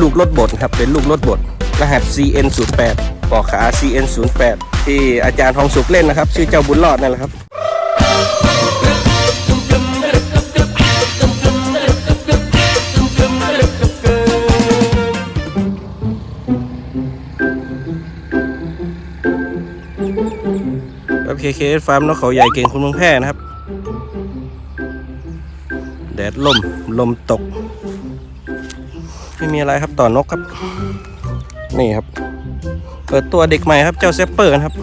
ลูกรถบดครับเป็นลูกรถบดรหัส CN 0 8 ปอกขา CN 0 8 ที่อาจารย์ทองสุกเล่นนะครับ ชื่อเจ้าบุญรอดนั่นแหละครับ ครับเคเคฟาร์มนกเขาใหญ่เก่งคุณเมืองแพร่นะครับ แดดลมลมตก ไม่มีอะไรครับต่อนกครับ นี่ครับ เปิดตัวเด็กใหม่ครับเจ้าเซปเปอร์นะครับ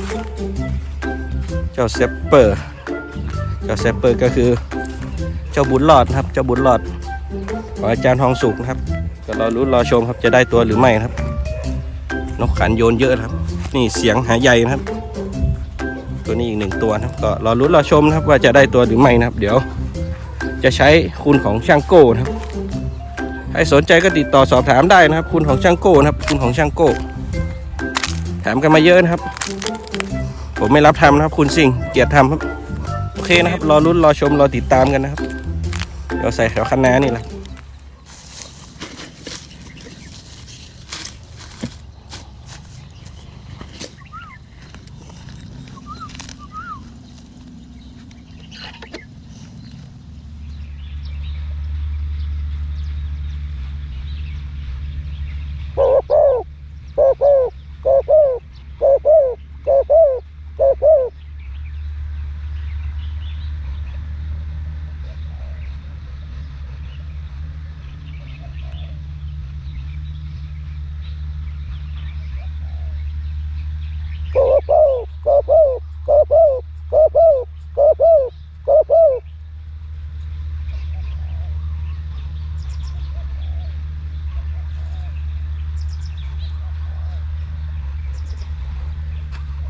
เจ้าเซปเปอร์ เจ้าเซปเปอร์ก็คือ เจ้าบุญรอดครับ เจ้าบุญรอดของอาจารย์ทองสุกนะครับ ก็รอรุ้นรอชมครับจะได้ตัวหรือไม่นะครับ นกขันโยนเยอะครับ นี่เสียงหาใหญ่นะครับ ตัวนี้อีกหนึ่งตัวนะครับก็รอรุ้นรอชมนะครับว่าจะได้ตัวหรือไม่นะครับ เดี๋ยว จะใช้คุณของช่างโก้นะครับใครสนใจก็ติดต่อสอบถามได้นะครับ คุณของช่างโก้นะครับ คุณของช่างโก้ถามกันมาเยอะนะครับ ผมไม่รับทำนะครับ คุณสิ่งเกียรติทำครับโอเคนะครับ รอรุ้นรอชมรอติดตามกันนะครับเดี๋ยวใส่แถวคันนานี่แหละ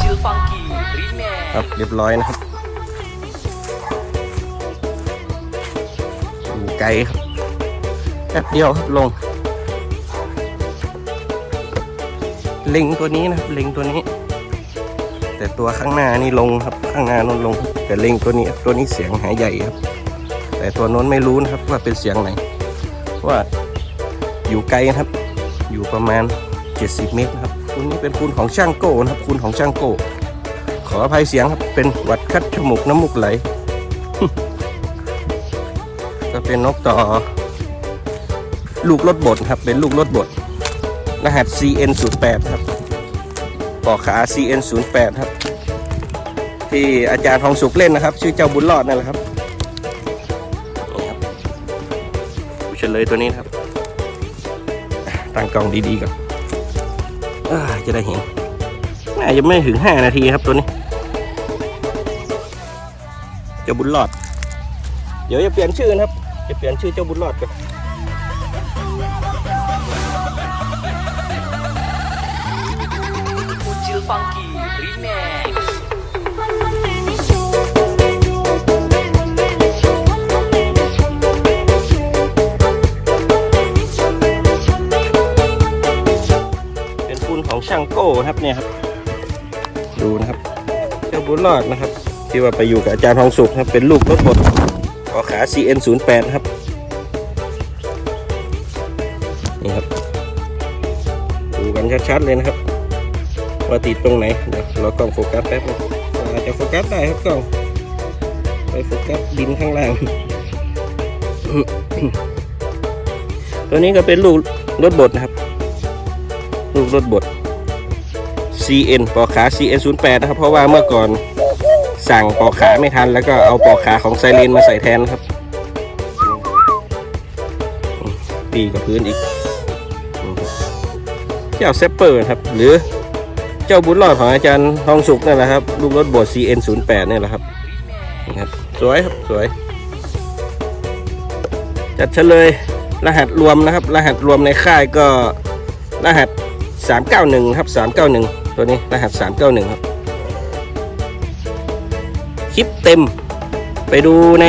ชื่อฟังกี้รีแม ครับ เรียบร้อยนะครับอยู่ไกลครับแป๊บเดียวครับลงลิงตัวนี้นะครับลิงตัวนี้ แต่ตัวข้างหน้านี่ลงครับ ข้างหน้านนลง แต่ลิงตัวนี้ตัวนี้เสียงหายใหญ่ครับ แต่ตัวโน้นไม่รู้นะครับว่าเป็นเสียงไหน ว่าอยู่ไกลนะครับ อยู่ประมาณ 70 เมตรนะครับคุณนี้เป็นคุณของช่างโก้นะครับคุณของช่างโก้ ขออภัยเสียงครับ เป็นหวัดคัดจมูกน้ำมูกไหล ก็เป็นนกต่อ ลูกรถบดครับ เป็นลูกรถบด รหัส CN 0 8 ครับปอกขา CN 0 8 ครับ ที่อาจารย์ทองสุกเล่นนะครับ ชื่อเจ้าบุญรอดนั่นแหละครับนี่ครับดูเฉลยตัวนี้ครับ ตั้งกล้องดีๆก่อนจะได้เห็น น่าจะไม่ถึง5นาทีครับตัวนี้เจ้าบุญรอด เดี๋ยวจะเปลี่ยนชื่อนะครับ จะเปลี่ยนชื่อเจ้าบุญรอดก่อนชื่อฟังกี้รีแมเป็นคุณของช่างโก้ครับเนี่ยครับ บุญรอดนะครับ ที่ว่าไปอยู่กับอาจารย์ทองสุขนะครับเป็นลูกรถบดขอขา CN 0 8 ครับนี่ครับดูกันชัดๆเลยนะครับ ว่าติดตรงไหนเดี๋ยวเรากล้องโฟกัสแป๊บนึงอาจจะโฟกัสได้ครับกล้องไปโฟกัสดินข้างล่าง ตัวนี้ก็เป็นลูกรถบดนะครับ ลูกรถบด CN ปอกขา CN 0 8นะครับ เพราะว่าเมื่อก่อนสั่งปอกขาไม่ทัน แล้วก็เอาปอกขาของไซเรนมาใส่แทนครับปีกับพื้นอีก เจ้าเซปเปอร์ครับ หรือเจ้าบุญรอดของอาจารย์ทองสุกนั่นแหละครับ ลูกรถบด CN 0 8นี่แหละครับนี่ครับ สวยครับ สวย จัดเฉลย รหัสรวมนะครับ รหัสรวมในค่ายก็รหัส 391 ครับ 391 ตัวนี้รหัส 391 ครับ คลิปเต็ม ไปดูใน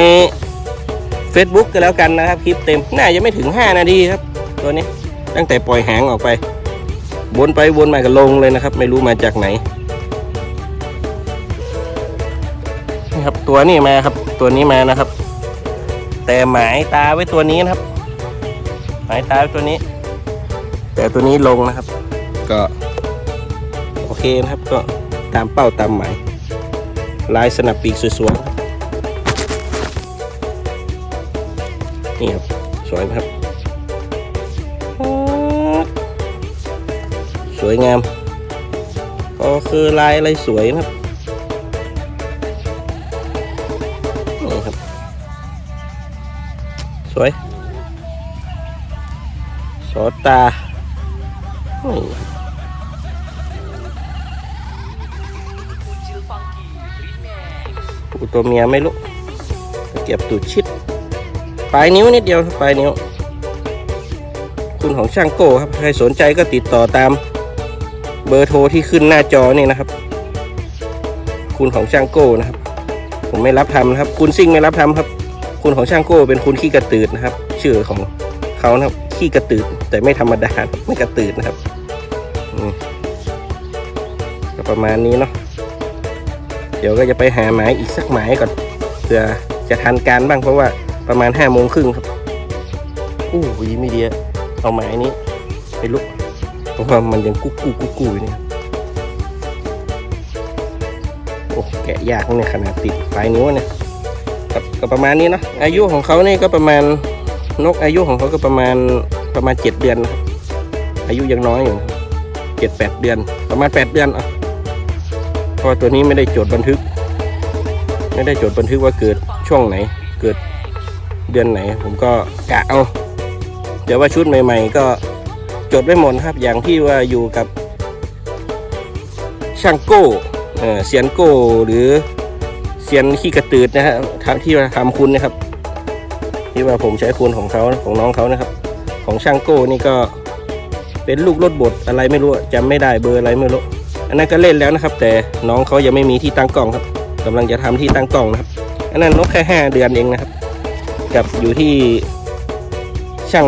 Facebook ก็แล้วกันนะครับ คลิปเต็ม น่าจะไม่ถึง 5 นาทีครับ ตัวนี้ตั้งแต่ปล่อยหางออกไป วนไปวนมาก็ลงเลยนะครับ ไม่รู้มาจากไหนนี่ครับตัวนี้มาครับตัวนี้มานะครับ แต่หมายตาไว้ตัวนี้นะครับ หมายตาไว้ตัวนี้ แต่ตัวนี้ลงนะครับ ก็ เคนะครับก็ตามเป้าตามหมายลายสนับปีกสวยๆนี่ครับ สวยครับ สวยงาม ก็คือลายอะไรสวยนะครับนี่ครับ สวย สอตานี่ ตัวเมียไม่รู้เก็บตูดชิด ปลายนิ้วนิดเดียวปลายนิ้ว คุณของช่างโก้ครับ ใครสนใจก็ติดต่อตามเบอร์โทรที่ขึ้นหน้าจอนี่นะครับ คุณของช่างโก้นะครับ ผมไม่รับทำนะครับ คุณซิ่งไม่รับทำครับ คุณของช่างโก้เป็นคุณขี้กระตืดนะครับ ชื่อของเขานะครับขี้กระตืดแต่ไม่ธรรมดาไม่กระตืดนะครับประมาณนี้เนาะ เดี๋ยวก็จะไปหาหมายอีกสักหมายก่อนเพื่อจะทันการบ้างเพราะว่าประมาณห้าโมงครึ่งครับอู้ยไม่ดีเอาหมายนี้ไปลุกเพราะว่ามันยังกุ๊กกูกุ๊กกูอยู่เนี่ยโอ้แกะยากเนี่ยขนาดติดปลายนิ้วเนี่ยครับก็ประมาณนี้เนาะอายุของเขานี่ก็ประมาณนกอายุของเขาก็ประมาณประมาณเจ็ดเดือนนะอายุยังน้อยอยู่เจ็ดแปดเดือน ประมาณแปดเดือนอะ เพราะตัวนี้ไม่ได้จดบันทึก ไม่ได้จดบันทึกว่าเกิดช่วงไหน เกิดเดือนไหน ผมก็กะเอาเดี๋ยวว่าชุดใหม่ ๆ ก็จดไว้หมดครับ อย่างที่ว่าอยู่กับช่างโก้เอ่อเซียนโก้หรือเซียนขี้กระตืดนะฮะทำที่ว่าทำคุณนะครับ ที่ว่าผมใช้คุณของเขาของน้องเขานะครับ ของช่างโก้นี่ก็เป็นลูกรถบดอะไรไม่รู้จำไม่ได้เบอร์อะไรไม่รู้ อันนั้นก็เล่นแล้วนะครับ แต่น้องเขายังไม่มีที่ตั้งกล้องครับกำลังจะทำที่ตั้งกล้องนะครับ อันนั้นนกแค่ห้าเดือนเองนะครับ กับอยู่ที่ช่าง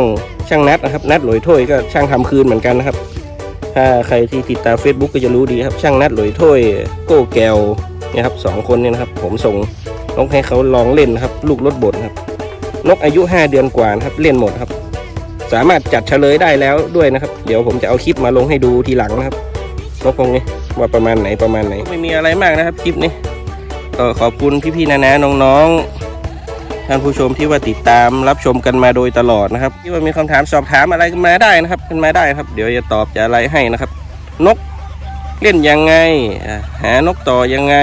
ช่างนัดนะครับ นัดหลอยถ้วยก็ช่างทำคืนเหมือนกันนะครับ ถ้าใครที่ติดตาม Facebook ก็จะรู้ดีครับ ช่างนัดหลอยถ้วยโก้แก้วเนี่ยครับสองคนเนี่ยนะครับ ผมส่งนกให้เขาลองเล่นนะครับ ลูกรถบดครับ นกอายุ 5 เดือนกว่านะครับ เล่นหมดครับ สามารถจัดเฉลยได้แล้วด้วยนะครับ เดี๋ยวผมจะเอาคลิปมาลงให้ดูทีหลังนะครับ นกพวกนี้ว่าประมาณไหนประมาณไหน ไม่มีอะไรมากนะครับคลิปนี้ก็ขอบคุณพี่ๆนะนะน้องๆท่านผู้ชมที่ว่าติดตามรับชมกันมาโดยตลอดนะครับ ที่ว่ามีคำถามสอบถามอะไรกันมาได้นะครับกันมาได้ครับ เดี๋ยวจะตอบจะอะไรให้นะครับ นกเล่นยังไง หานกต่อยังไง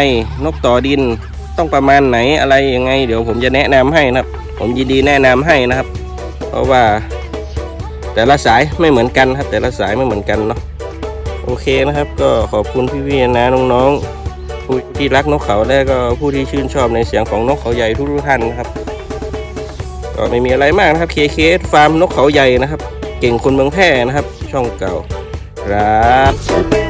นกต่อดินต้องประมาณไหนอะไรยังไง เดี๋ยวผมจะแนะนำให้นะครับ ผมยินดีแนะนำให้นะครับ เพราะว่า แต่ละสายไม่เหมือนกันครับ แต่ละสายไม่เหมือนกันเนาะ โอเคนะครับก็ขอบคุณพี่พี่นะน้องๆผู้ที่รักนกเขาและก็ผู้ที่ชื่นชอบในเสียงของนกเขาใหญ่ทุกท่านนะครับ ก็ไม่มีอะไรมากนะครับเคเคฟาร์มนกเขาใหญ่นะครับ เก่งคนเมืองแพร่นะครับ ช่องเก่าครับ